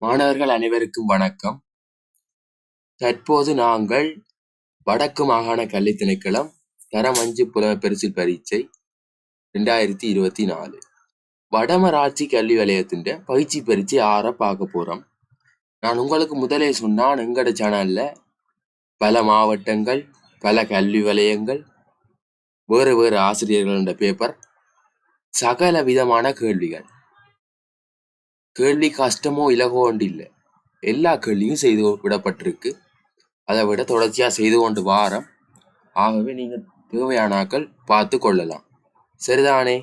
மாணவர்கள் அனைவருக்கும் வணக்கம். தற்போது நாங்கள் வடக்கு மாகாண கல்வி திணைக்களம் தரம் அஞ்சு புலமை பரிசில் பரீட்சை ரெண்டாயிரத்தி இருபத்தி நாலு. வடமராட்சி கல்வி வலயத்தின் பயிற்சி பரீட்சை ஆற பார்க்க போறோம். நான் உங்களுக்கு முதலே சொன்னான் எங்கட சேனல்ல பல மாவட்டங்கள் பல கல்வி வலயங்கள் வேறு வேறு ஆசிரியர்களோட பேப்பர் சகல விதமான கேள்விகள். கேள்வி கஷ்டமோ இலகோ ஒன்று இல்லை எல்லா கேள்வியும் செய்து விடப்பட்டிருக்கு. அதை விட தொடர்ச்சியாக செய்து கொண்டு வாரம். ஆகவே நீங்கள் தேவையானாக்கள் பார்த்து கொள்ளலாம். சரிதானே?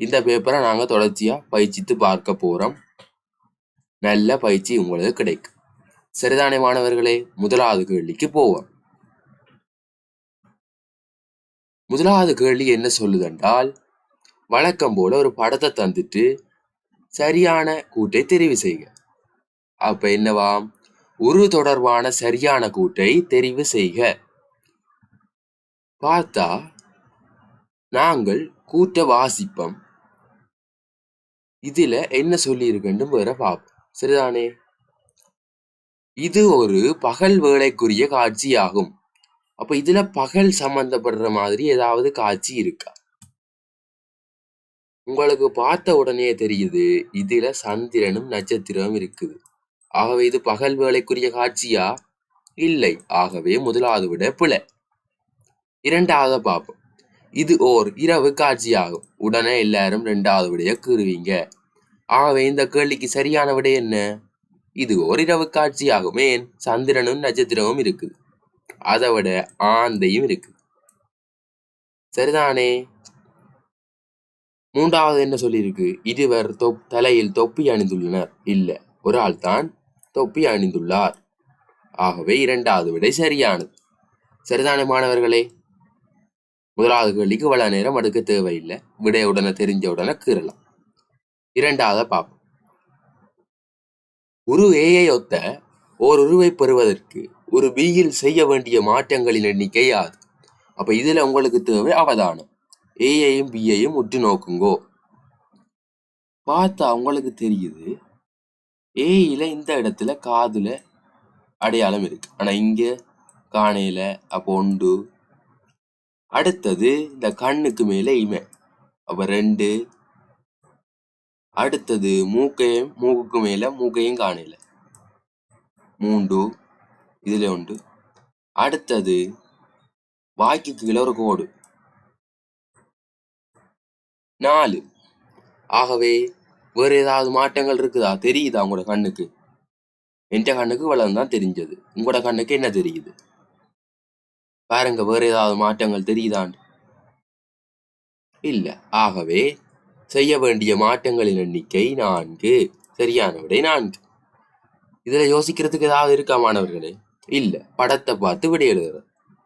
இந்த பேப்பரை நாங்கள் தொடர்ச்சியாக பயிற்சித்து பார்க்க போகிறோம் நல்ல பயிற்சி உங்களுக்கு கிடைக்கும். சரிதானே மாணவர்களே? முதலாவது கேள்விக்கு போவோம். முதலாவது கேள்வி என்ன சொல்லுதென்றால் வழக்கம் போல ஒரு படத்தை தந்துட்டு சரியான கூட்டை தெரிவு செய்க. அப்ப என்னவாம் உரு தொடர்பான சரியான கூட்டை தெரிவு செய்க. பார்த்தா நாங்கள் கூட்ட வாசிப்போம். இதுல என்ன சொல்லியிருக்குன்னு வேற பார்ப்போம். சரிதானே? இது ஒரு பகல் வேலைக்குரிய காட்சியாகும். அப்ப இதுல பகல் சம்பந்தப்படுற மாதிரி ஏதாவது காட்சி இருக்கா? உங்களுக்கு பார்த்த உடனே தெரியுது இதுல சந்திரனும் நட்சத்திரமும் இருக்குது. ஆகவே இது பகல் வேலைக்குரிய காட்சியா? இல்லை. ஆகவே முதலாவது விட பிழை. இரண்டாவது பார்ப்போம் இது ஓர் இரவு காட்சியாகும். உடனே எல்லாரும் ரெண்டாவது விடைய கூறுவீங்க. ஆகவே இந்த கேள்விக்கு சரியான விடை என்ன? இது ஓர் இரவு காட்சியாகும். ஏன்? சந்திரனும் நட்சத்திரமும் இருக்குது. அதை விட ஆந்தையும் இருக்கு சரிதானே? மூன்றாவது என்ன சொல்லியிருக்கு? இருவர் தொப் தலையில் தொப்பி அணிந்துள்ளனர். இல்ல ஒரு ஆள் தான் தொப்பி அணிந்துள்ளார். ஆகவே இரண்டாவது விடை சரியானது. சரிதான மாணவர்களே? முதலாவது கேள்விக்கு வள நேரம் அடுக்க தேவையில்லை. விடைய உடனே தெரிஞ்ச உடனே கீறலாம். இரண்டாவது பார்ப்போம். உரு ஏயை ஒத்த ஓர் உருவை பெறுவதற்கு ஒரு பியில் செய்ய வேண்டிய மாற்றங்களின் எண்ணிக்கை யாது? அப்ப இதுல உங்களுக்கு தேவை அவதானம். ஏயையும் பியையும் உற்று நோக்குங்கோ. பார்த்தா உங்களுக்கு தெரியுது ஏயில இந்த இடத்துல காதுல அடையாளம் இருக்கு. ஆனா இங்க காணையில அப்போ ஒன்று அடுத்தது இந்த கண்ணுக்கு மேலே இமை. அப்ப ரெண்டு. அடுத்தது மூக்கையும் மூக்குக்கு மேல மூக்கையும் காணையில. மூண்டு இதுல உண்டு. அடுத்தது வாய்க்கு கீழே ஒரு கோடு. நாலு. ஆகவே வேறு ஏதாவது மாற்றங்கள் இருக்குதா? தெரியுதா உங்களோட கண்ணுக்கு? என் கண்ணுக்கு இவ்வளவு தான் தெரிஞ்சது. உங்களோட கண்ணுக்கு என்ன தெரியுது? பாருங்க வேறு ஏதாவது மாற்றங்கள் தெரியுதான் இல்ல. ஆகவே செய்ய வேண்டிய மாற்றங்களின் எண்ணிக்கை நான்கு. சரியான விடை நான்கு. இதுல யோசிக்கிறதுக்கு ஏதாவது இருக்கா மாணவர்களே? இல்ல. படத்தை பார்த்து விடை எழுதுறது.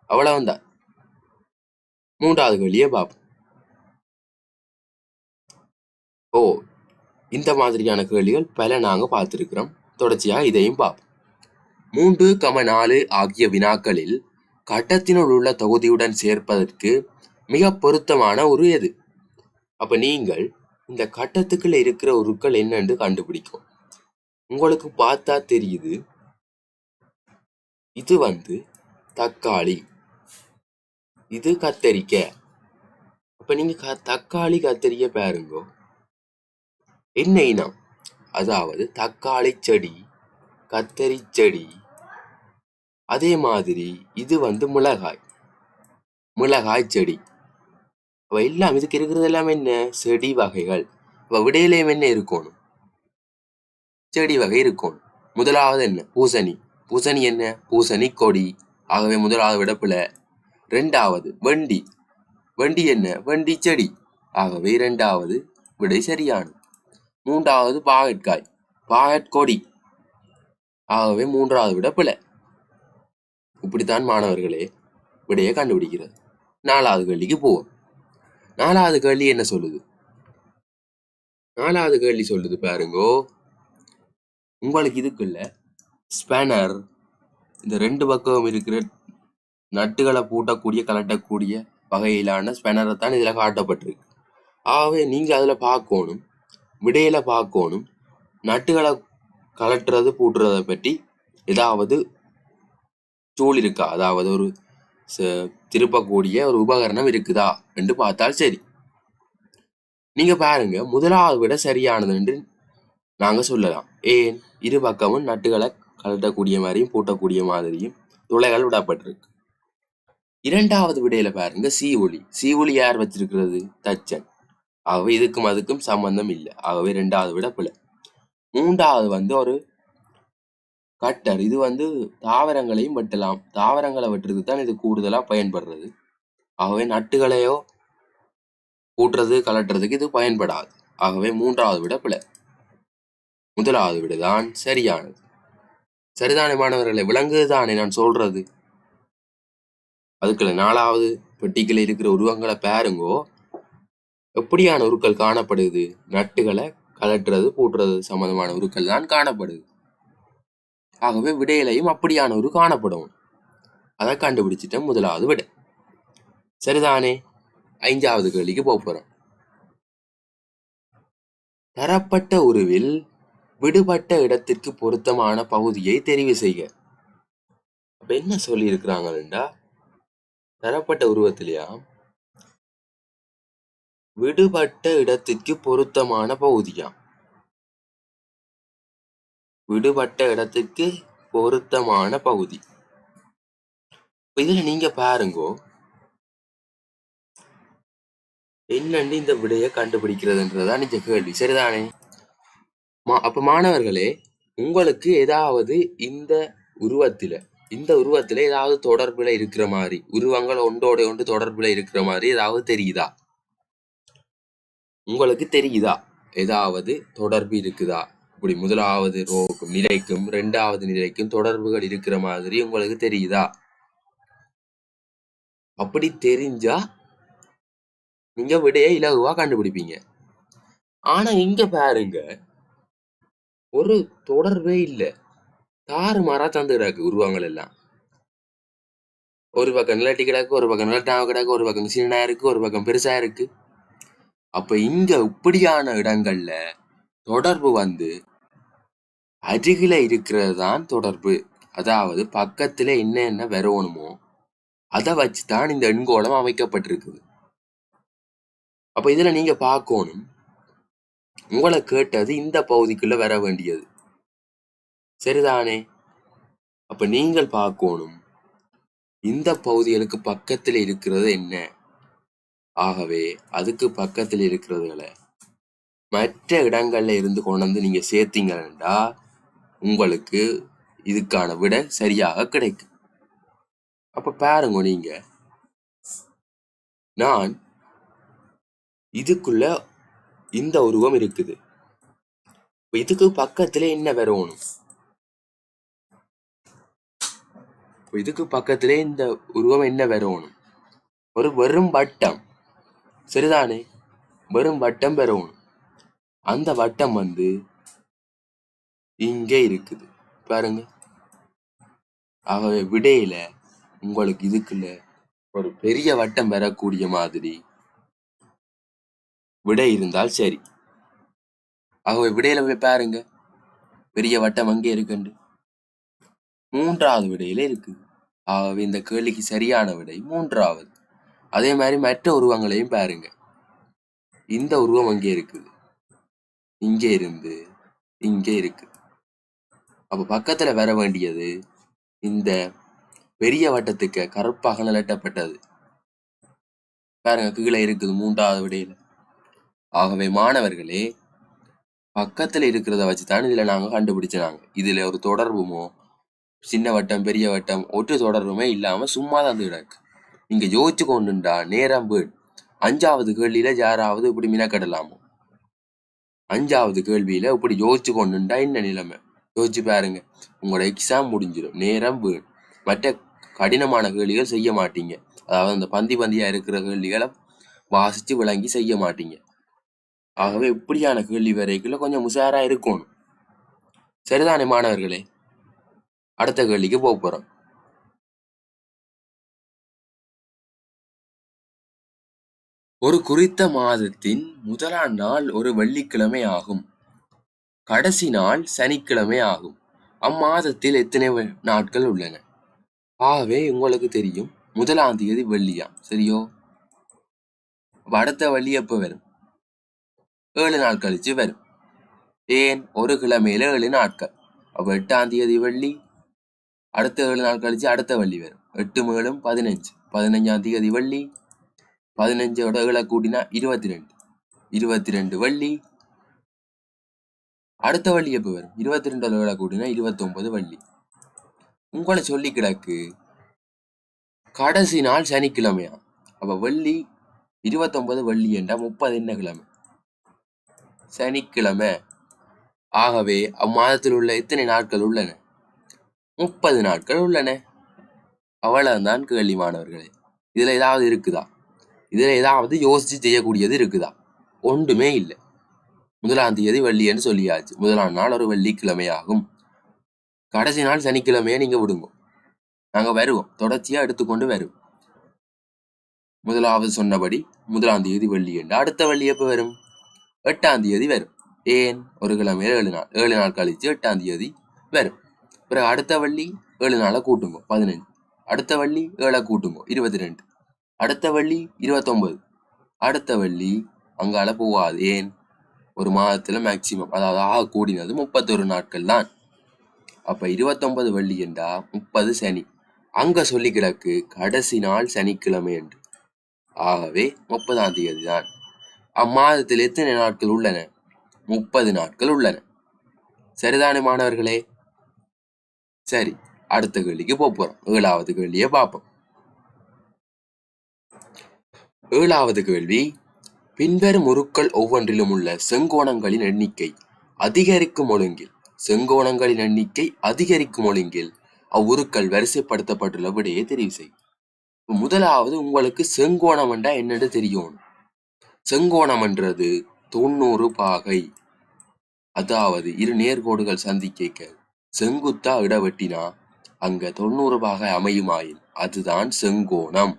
அவ்வளவுதான். மூன்றாவது கேள்வியை பார்ப்போம். ஓ இந்த மாதிரியான கேள்விகள் பல நாங்கள் பார்த்துருக்குறோம். தொடர்ச்சியாக இதையும் பார்ப்போம். மூன்று கம நாலு ஆகிய வினாக்களில் கட்டத்தினுள் உள்ள தொகுதியுடன் சேர்ப்பதற்கு மிக பொருத்தமான ஒரு எது? அப்போ நீங்கள் இந்த கட்டத்துக்குள்ள இருக்கிற உருக்கள் என்னன்னு கண்டுபிடிக்கும். உங்களுக்கு பார்த்தா தெரியுது. இது வந்து தக்காளி. இது கத்தரிக்காய் அப்ப நீங்க க- தக்காளி கத்தரிக்க பாருங்க. என்ன இனம்? அதாவது தக்காளி செடி கத்தரி செடி. அதே மாதிரி இது வந்து மிளகாய். மிளகாய் செடி. அவ எல்லாம் இதுக்கு இருக்கிறது எல்லாம் என்ன? செடி வகைகள். அவ விடையிலையும் என்ன இருக்கணும்? செடி வகை இருக்கணும். முதலாவது என்ன? பூசணி. பூசணி என்ன? பூசணி கொடி. ஆகவே முதலாவது விடப்புல. ரெண்டாவது வண்டி. வண்டி என்ன? வண்டி செடி. ஆகவே இரண்டாவது விடை சரியானது. மூன்றாவது பாகற்காய் பாகற்கொடி. ஆகவே மூன்றாவது விட பிழை. இப்படித்தான் மாணவர்களே விடையை கண்டுபிடிக்கிறது. நாலாவது கேள்விக்கு போவோம். நாலாவது கேள்வி என்ன சொல்லுது? நாலாவது கேள்வி சொல்லுது பாருங்கோ. உங்களுக்கு இதுக்குள்ள ஸ்பேனர் இந்த ரெண்டு பக்கம் இருக்கிற நட்டுகளை பூட்டக்கூடிய கலட்டக்கூடிய வகையிலான ஸ்பேனரை தான் இதுல காட்டப்பட்டிருக்கு. ஆகவே நீங்க அதுல பார்க்கணும். விடையில பார்க்கணும். நட்டுகளை கலட்டுறது பூட்டுறதை பற்றி ஏதாவது டூல் இருக்கா? அதாவது ஒரு ச- திருப்பக்கூடிய ஒரு உபகரணம் இருக்குதா என்று பார்த்தால் சரி. நீங்க பாருங்க முதலாவது விட சரியானது என்று நாங்க சொல்லலாம். ஏன்? இரு பக்கமும் நட்டுகளை கலட்டக்கூடிய மாதிரியும் பூட்டக்கூடிய மாதிரியும் துளைகள் விடப்பட்டிருக்கு. இரண்டாவது விடையில பாருங்க சீவொலி சீவொலி யார் வச்சிருக்கிறது? தச்சன். ஆகவே இதுக்கும் அதுக்கும் சம்பந்தம் இல்லை. ஆகவே ரெண்டாவது விட பிழை. மூன்றாவது வந்து ஒரு கட்டர். இது வந்து தாவரங்களையும் வெட்டலாம். தாவரங்களை வெட்டுறதுக்கு தான் இது கூடுதலா பயன்படுறது. ஆகவே நட்டுகளையோ கூட்டுறது கலட்டுறதுக்கு இது பயன்படாது. ஆகவே மூன்றாவது விட பிழை. முதலாவது விடதான் சரியானது. சரிதானே மாணவர்களை? விளங்குதுதானே நான் சொல்றது? அதுக்குள்ள நாலாவது பெட்டிக்குள்ள இருக்கிற உருவங்களை பாருங்கோ. எப்படியான உருக்கள் காணப்படுது? நட்டுகளை கலட்டுறது பூட்டுறது சம்பந்தமான உருக்கள் தான் காணப்படுது. ஆகவே விடையிலையும் அப்படியான ஒரு காணப்படும். அதை கண்டுபிடிச்சிட்டேன் முதலாவது விடை. சரிதானே? ஐந்தாவது கேள்விக்கு போக போறோம். தரப்பட்ட உருவில் விடுபட்ட இடத்திற்கு பொருத்தமான பகுதியை தெரிவு செய்க. அப்ப என்ன சொல்லி இருக்கிறாங்கடா தரப்பட்ட உருவத்திலையா விடுபட்ட இடத்திற்கு பொருத்தமான பகுதியா விடுபட்ட இடத்திற்கு பொருத்தமான பகுதி. இதுல நீங்க பாருங்கோ. என்னன்னு இந்த விடையை கண்டுபிடிக்கிறதுன்றதுதான் நீங்க கேள்வி. சரிதானே? மா அப்ப மாணவர்களே உங்களுக்கு ஏதாவது இந்த உருவத்தில இந்த உருவத்துல ஏதாவது தொடர்புல இருக்கிற மாதிரி உருவங்கள் ஒன்றோட ஒன்று தொடர்புல இருக்கிற மாதிரி ஏதாவது தெரியுதா? உங்களுக்கு தெரியுதா? ஏதாவது தொடர்பு இருக்குதா? இப்படி முதலாவது ரோக்கும் நிலைக்கும் இரண்டாவது நிலைக்கும் தொடர்புகள் இருக்கிற மாதிரி உங்களுக்கு தெரியுதா? அப்படி தெரிஞ்சா நீங்க விடைய இலகுவா கண்டுபிடிப்பீங்க. ஆனா இங்க பாருங்க ஒரு தொடர்பே இல்லை. தாறுமாறா தந்து கிடக்கு உருவங்கள் எல்லாம். ஒரு பக்கம் நிலட்டி கிடக்கு ஒரு பக்கம் நிலட்டாம கிடக்கு ஒரு பக்கம் சின்ன இருக்கு ஒரு பக்கம் பெருசா இருக்கு. அப்ப இங்க இப்படியான இடங்கள்ல தொடர்பு வந்து அருகில இருக்கிறது தான் தொடர்பு. அதாவது பக்கத்துல என்ன என்ன வரணுமோ அதை வச்சுதான் இந்த எண்கோளம் அமைக்கப்பட்டிருக்குது. அப்ப இதுல நீங்க பார்க்கணும். உங்களை கேட்டது இந்த பகுதிக்குள்ள வர வேண்டியது. சரிதானே? அப்ப நீங்கள் பார்க்கணும். இந்த பகுதிகளுக்கு பக்கத்துல இருக்கிறது என்ன? ஆகவே அதுக்கு பக்கத்துல இருக்கிறதுகளை மற்ற இடங்கள்ல இருந்து கொண்டு வந்து நீங்க சேர்த்தீங்கன்னா உங்களுக்கு இதுக்கான விட சரியாக கிடைக்கும். அப்ப பாருங்க நீங்க. நான் இதுக்குள்ள இந்த உருவம் இருக்குது. இதுக்கு பக்கத்துல என்ன வரணும்? இதுக்கு பக்கத்துல இந்த உருவம் என்ன வரணும்? ஒரு வெறும் வட்டம். சரிதானே வெறும் வட்டம் பெறவும். அந்த வட்டம் வந்து இங்கே இருக்குது. பாருங்க. ஆகவே விடையில உங்களுக்கு இதுக்குள்ள ஒரு பெரிய வட்டம் பெறக்கூடிய மாதிரி விடை இருந்தால் சரி. ஆகவே விடையில போய் பாருங்க. பெரிய வட்டம் அங்கே இருக்குண்டு. மூன்றாவது விடையில இருக்கு. ஆகவே இந்த கேள்விக்கு சரியான விடை மூன்றாவது. அதே மாதிரி மற்ற உருவங்களையும் பாருங்க. இந்த உருவம் அங்கே இருக்குது. இங்கே இருந்து இங்கே இருக்கு அப்போ பக்கத்தில் வர வேண்டியது இந்த பெரிய வட்டத்துக்கு கருப்பாக நிலட்டப்பட்டது. பாருங்க கீழே இருக்குது மூன்றாவது விடையில. ஆகவே மாணவர்களே பக்கத்தில் இருக்கிறத வச்சுதான் இதில் நாங்கள் கண்டுபிடிச்சாங்க இதில் ஒரு தொடர்புமோ சின்ன வட்டம் பெரிய வட்டம் ஒற்று தொடர்புமே இல்லாமல் சும்மா தான் கிடக்கு. நீங்க யோசிச்சு கொண்டுண்டா நேரம் வீண் அஞ்சாவது கேள்வியில யாராவது இப்படி மினக்கடலாமோ? அஞ்சாவது கேள்வியில இப்படி யோசிச்சு கொண்டுண்டா என்ன நிலைமை? யோசிச்சு பாருங்க. உங்களோட எக்ஸாம் முடிஞ்சிடும் நேரம் வீண் மற்ற கடினமான கேள்விகள் செய்ய மாட்டீங்க. அதாவது அந்த பந்தி பந்தியா இருக்கிற கேள்விகளை வாசிச்சு விளங்கி செய்ய மாட்டீங்க. ஆகவே இப்படியான கேள்வி வரைக்குள்ள கொஞ்சம் உஷாரா இருக்கணும். சரிதானே மாணவர்களே? அடுத்த கேள்விக்கு போக போறோம். ஒரு குறித்த மாதத்தின் முதலாம் நாள் ஒரு வெள்ளிக்கிழமை ஆகும். கடைசி நாள் சனிக்கிழமை ஆகும். அம்மாதத்தில் எத்தனை நாட்கள் உள்ளன? ஆகவே உங்களுக்கு தெரியும் முதலாம் தேதி வெள்ளியா சரியோ? அடுத்த வெள்ளி எப்ப வரும்? ஏழு நாள் கழிச்சு வரும். ஏன்? ஒரு கிழமையில ஏழு நாட்கள். அப்போ எட்டாம் தேதி வெள்ளி அடுத்த ஏழு நாள் கழிச்சு அடுத்த வெள்ளி வரும். எட்டு மேலும் பதினஞ்சு. பதினஞ்சாம் தேதி வெள்ளி பதினஞ்சோட ஏழை கூட்டினா இருபத்தி ரெண்டு இருபத்தி ரெண்டு வள்ளி. அடுத்த வள்ளி எப்போ வரும்? இருபத்தி ரெண்டு ஏழை கூட்டினா இருபத்தொன்பது வள்ளி. உங்களை சொல்லி கிடக்கு கடைசி நாள் சனிக்கிழமையா? அப்போ வள்ளி இருபத்தொன்பது வள்ளி என்றா முப்பது என்ன கிழமை? சனிக்கிழமை. ஆகவே அம்மாதத்தில் உள்ள எத்தனை நாட்கள் உள்ளன? முப்பது நாட்கள் உள்ளன. அவ்வளவுதான் கேள்வி மாணவர்களே இதுல ஏதாவது இருக்குதா? இதுல ஏதாவது யோசிச்சு செய்யக்கூடியது இருக்குதா? ஒன்றுமே இல்லை. முதலாம் தேதி வெள்ளின்னு சொல்லியாச்சு. முதலாம் நாள் ஒரு வெள்ளிக்கிழமையாகும். கடைசி நாள் சனிக்கிழமையை நீங்க விடுங்க. நாங்க வருவோம். தொடர்ச்சியா எடுத்துக்கொண்டு வருவோம். முதலாவது சொன்னபடி முதலாம் தேதி வெள்ளி என்று அடுத்த வெள்ளி எப்ப வரும்? எட்டாம் தேதி வரும். ஏன்? ஒரு கிழமை ஏழு நாள். ஏழு நாள் கழிச்சு எட்டாம் தேதி வரும். பிறகு அடுத்த வள்ளி ஏழு நாளை கூட்டுங்க. பதினஞ்சு அடுத்த வள்ளி ஏழை கூட்டுங்க. இருபத்தி ரெண்டு. அடுத்த வள்ளி இருபத்தொன்பது. அடுத்த வள்ளி அங்கால போகாது. ஏன்? ஒரு மாதத்துல மேக்சிமம் அதாவது ஆக கூடினது முப்பத்தொரு நாட்கள் தான். அப்ப இருபத்தொன்பது வள்ளி என்றா முப்பது சனி. அங்க சொல்லி கிடக்கு கடைசி நாள் சனிக்கிழமை என்று. ஆகவே முப்பதாம் தேதி தான். அம்மாதத்தில் எத்தனை நாட்கள் உள்ளன? முப்பது நாட்கள் உள்ளன. சரிதானே மாணவர்களே? சரி அடுத்த கேள்விக்கு போப் போறோம். ஏழாவது கேள்வியை பார்ப்போம் ஏழாவது கேள்வி. பின்வரும் உருக்கள் ஒவ்வொன்றிலும் உள்ள செங்கோணங்களின் எண்ணிக்கை அதிகரிக்கும் ஒழுங்கில். செங்கோணங்களின் எண்ணிக்கை அதிகரிக்கும் ஒழுங்கில். அவ்வுருக்கள் வரிசைப்படுத்தப்பட்டுள்ள விடையை தெரிவு செய். முதலாவது உங்களுக்கு செங்கோணம் என்றா என்னன்னு தெரியும்? செங்கோணம் என்றது தொண்ணூறு பாகை. அதாவது இரு நேர்கோடுகள் சந்திக்க செங்குத்தா இடவெட்டினா அங்க தொண்ணூறு பாகை அமையுமாயின். அதுதான் செங்கோணம்.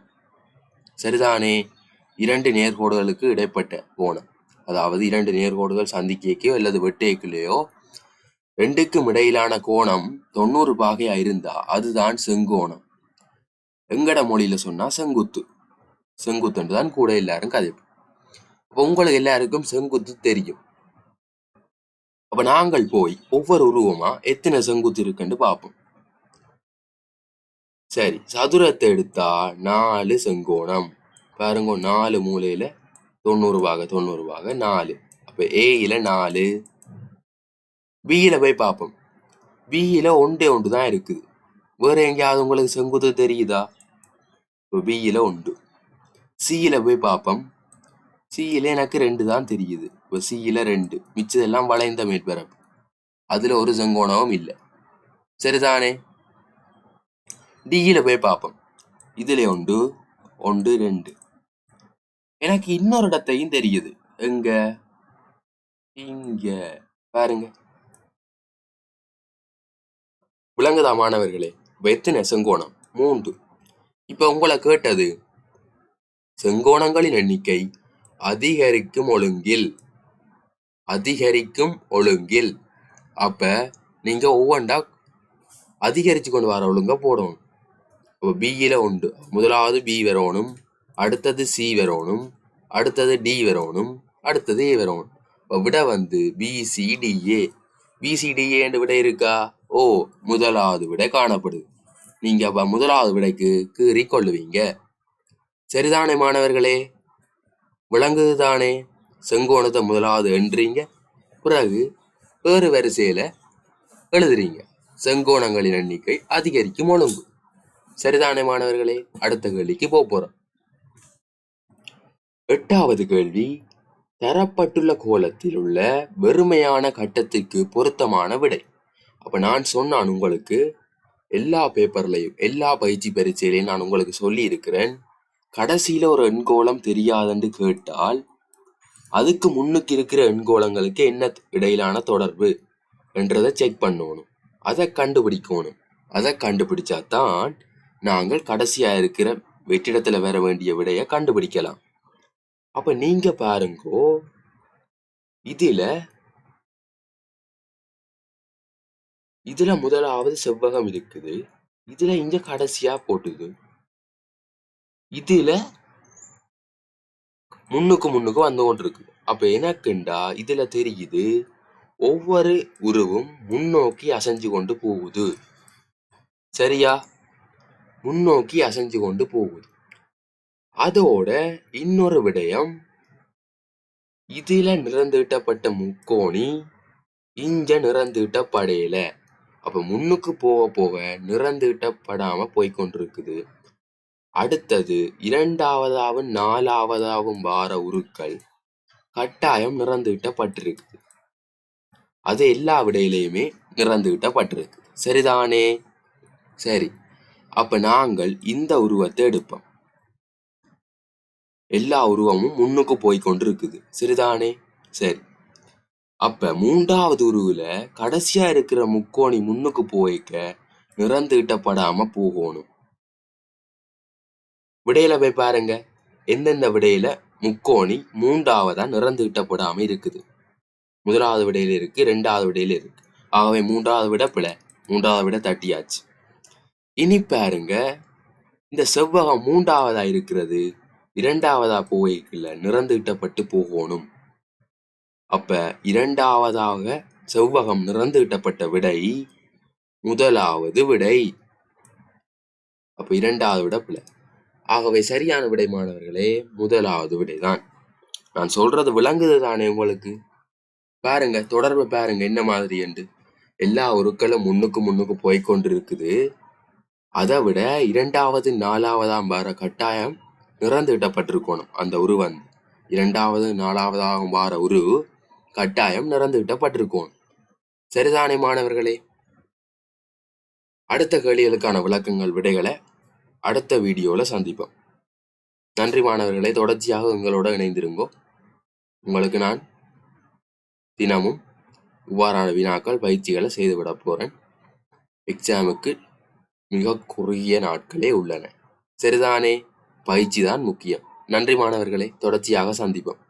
சரிதானே? இரண்டு நேர்கோடுகளுக்கு இடைப்பட்ட கோணம். அதாவது இரண்டு நேர்கோடுகள் சந்திக்கைக்கோ அல்லது வெட்டேக்கிலேயோ ரெண்டுக்கும் இடையிலான கோணம் தொண்ணூறு பாகையா இருந்தா அதுதான் செங்கோணம். எங்கட மொழியில சொன்னா செங்குத்து. செங்குத்துன்னு தான் கூட எல்லாரும் கதைப்போம். அப்ப உங்களுக்கு எல்லாருக்கும் செங்குத்து தெரியும். அப்ப நாங்கள் போய் ஒவ்வொரு உருவமா எத்தனை செங்குத்து இருக்குன்னு பார்ப்போம். சரி சதுரத்தை எடுத்தா நாலு செங்கோணம். பாருங்க நாலு மூலையில தொண்ணூறு பாக நாலு. அப்ப ஏயில் நாலு. பியில் போய் பார்ப்போம். பியில் ஒன்றே ஒன்று தான் இருக்குது. வேற எங்கேயாவது உங்களுக்கு செங்குத்து தெரியுதா? இப்போ பியில் ஒன்று. சியில் போய் பார்ப்போம். சியில எனக்கு ரெண்டு தான் தெரியுது. இப்போ சியில் ரெண்டு. மிச்சதெல்லாம் வளைந்த மேற்பரப்பு. அதுல ஒரு செங்கோணமும் இல்லை. சரிதானே? டியில போய் பார்ப்போம். இதுல உண்டு ஒன்று ரெண்டு. எனக்கு இன்னொரு இடத்தையும் தெரியுது. எங்க? இங்க. பாருங்க. விளங்குதா மாணவர்களே? இப்ப எத்தனை செங்கோணம். மூன்று. இப்ப உங்களை கேட்டது செங்கோணங்களின் எண்ணிக்கை அதிகரிக்கும் ஒழுங்கில் அதிகரிக்கும் ஒழுங்கில். அப்ப நீங்க ஒவ்வொன்றா அதிகரிச்சு கொண்டு வர ஒழுங்க போடணும். அப்ப பியில உண்டு. முதலாவது பி வரணும் அடுத்தது சி வரணும் அடுத்தது டி வரணும் அடுத்தது ஏ வரணும். இப்போ விட வந்து பிசிடிஏ பிசிடிஏன்னு விட இருக்கா? ஓ முதலாவது விட காணப்படுது. நீங்கள் அப்போ முதலாவது விடைக்கு கீறி கொள்ளுவீங்க. சரிதானே மாணவர்களே? விளங்குது தானே? செங்கோணத்தை முதலாவது என்றீங்க. பிறகு வேறு வரிசையில் எழுதுறீங்க. செங்கோணங்களின் எண்ணிக்கை அதிகரிக்கும் ஒழுங்கு. சரிதானே மாணவர்களே? அடுத்த கேள்விக்கு போக போகிறோம் எட்டாவது கேள்வி. தரப்பட்டுள்ள கோலத்தில் உள்ள வெறுமையான கட்டத்திற்கு பொருத்தமான விடை. அப்போ நான் சொன்னான் உங்களுக்கு எல்லா பேப்பர்லையும் எல்லா பயிற்சி பரீட்சையிலையும் நான் உங்களுக்கு சொல்லி இருக்கிறேன் கடைசியில் ஒரு எண்கோளம் தெரியாதுன்னு கேட்டால் அதுக்கு முன்னுக்கு இருக்கிற எண்கோளங்களுக்கு என்ன இடையிலான தொடர்பு என்றதை செக் பண்ணணும். அதை கண்டுபிடிக்கணும். அதை கண்டுபிடிச்சா தான் நாங்கள் கடைசியாக இருக்கிற வெற்றிடத்தில் வர வேண்டிய விடையை கண்டுபிடிக்கலாம். அப்ப நீங்க பாருங்கோ இதுல இதுல முதலாவது செவ்வகம் இருக்குது. இதுல இங்க கடைசியா போட்டுது. இதுல முன்னுக்கு முன்னுக்கு வந்து கொண்டிருக்கு. அப்ப எனக்குண்டா இதுல தெரியுது ஒவ்வொரு உருவும் முன்னோக்கி அசைஞ்சு கொண்டு போகுது. சரியா? முன்னோக்கி அசைஞ்சு கொண்டு போகுது. அதோட இன்னொரு விடயம் இதுல நிறந்தீட்டப்பட்ட முக்கோணி இங்க நிறந்தீட்டப்படையல. அப்ப முன்னுக்கு போக போக நிறந்தீட்டப்படாம போய்க்கொண்டிருக்குது. அடுத்தது இரண்டாவதாவும் நாலாவதாவும் வார உருக்கள் கட்டாயம் நிறந்தீட்டப்பட்டிருக்குது. அது எல்லா விடையிலையுமே நிறந்தீட்டப்பட்டிருக்கு சரிதானே? சரி. அப்ப நாங்கள் இந்த உருவத்தை எடுப்போம். எல்லா உருவமும் முன்னுக்கு போய் கொண்டிருக்குது சரிதானே சரி. அப்ப மூன்றாவது உருவுல கடைசியா இருக்கிற முக்கோணி முன்னுக்கு போய்க்க நிறந்துகிட்டப்படாம போகணும். விடையில போய் பாருங்க. எந்தெந்த விடையில முக்கோணி மூன்றாவதா நிறந்துகிட்டப்படாம இருக்குது? முதலாவது விடையில இருக்கு ரெண்டாவது விடையில இருக்கு. ஆகவே மூன்றாவது விட பிழை. மூன்றாவது விட தட்டியாச்சு. இனி பாருங்க. இந்த செவ்வகம் மூன்றாவதா இருக்கிறது? இரண்டாவதா போய்க்குள்ள நிறந்தீட்டப்பட்டு போகணும். அப்ப இரண்டாவதாக செவ்வகம் நிறந்தீட்டப்பட்ட விடை முதலாவது விடை. அப்ப இரண்டாவது விட பிள்ளை ஆகவே சரியான விடை மாணவர்களே முதலாவது விடைதான். நான் சொல்றது விளங்குது தானே உங்களுக்கு? பாருங்க தொடர்பு பாருங்க என்ன மாதிரி என்று. எல்லா உருக்களும் முன்னுக்கு முன்னுக்கு போய்க்கொண்டு இருக்குது அதை விட இரண்டாவது நாலாவதாம் வர கட்டாயம் நிறந்துவிட்டப்பட்டிருக்கணும். அந்த உரு வந்து இரண்டாவது நாலாவதாக வார உரு கட்டாயம் நிறந்துவிட்டப்பட்டிருக்கணும். சரிதானே மாணவர்களே? அடுத்த கேள்விகளுக்கான விளக்கங்கள் விடைகளை அடுத்த வீடியோவில் சந்திப்போம். நன்றி மாணவர்களே. தொடர்ச்சியாக உங்களோட இணைந்திருங்கோ. உங்களுக்கு நான் தினமும் இவ்வாறான வினாக்கள் பயிற்சிகளை செய்துவிட போறேன். எக்ஸாமுக்கு மிக குறுகிய நாட்களே உள்ளன. சரிதானே? பயிற்சி தான் முக்கியம். நன்றி மாணவர்களை தொடர்ச்சியாக சந்திப்போம்.